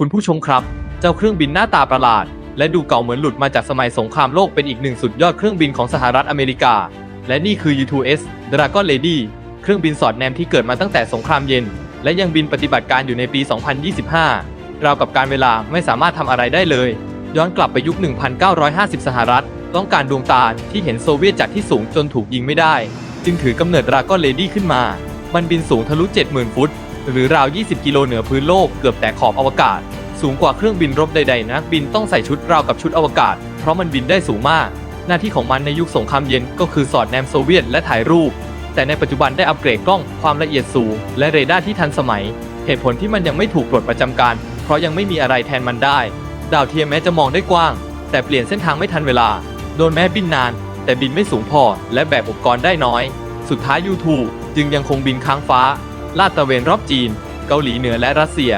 คุณผู้ชมครับ เจ้าเครื่องบินหน้าตาประหลาด และดูเก่าเหมือนหลุดมาจากสมัยสงครามโลกเป็นอีกหนึ่งสุดยอดเครื่องบินของสหรัฐอเมริกา และนี่คือ U2S Dragon Lady เครื่องบินสอดแนมที่เกิดมาตั้งแต่สงครามเย็น และยังบินปฏิบัติการอยู่ในปี 2025 ราวกับการเวลาไม่สามารถทำอะไรได้เลย ย้อนกลับไปยุค 1950 สหรัฐ ต้องการดวงตาที่เห็นโซเวียตจากที่สูงจนถูกยิงไม่ได้ จึงถือกำเนิด Dragon Lady ขึ้นมา มันบินสูงทะลุ 70,000 ฟุต หรือราว 20 กิโลเหนือพื้นโลกเกือบแต่ขอบอวกาศ สูงกว่าเครื่องบินรบใดๆนักบินต้องใส่ชุดราวกับชุดอวกาศ เพราะมันบินได้สูงมาก หน้าที่ของมันในยุคสงครามเย็นก็คือสอดแนมโซเวียตและถ่ายรูป แต่ในปัจจุบันได้อัปเกรดกล้องความละเอียดสูง และเรดาร์ที่ทันสมัย เหตุผลที่มันยังไม่ถูกปลดประจำการ เพราะยังไม่มีอะไรแทนมันได้ ดาวเทียมแม้จะมองได้กว้าง แต่เปลี่ยนเส้นทางไม่ทันเวลา โดนแม้บินนาน แต่บินไม่สูงพอ และแบกอุปกรณ์ได้น้อย สุดท้าย U2 จึงยังคงบินค้างฟ้า ลาดตระเวนรอบจีน เกาหลีเหนือและรัสเซีย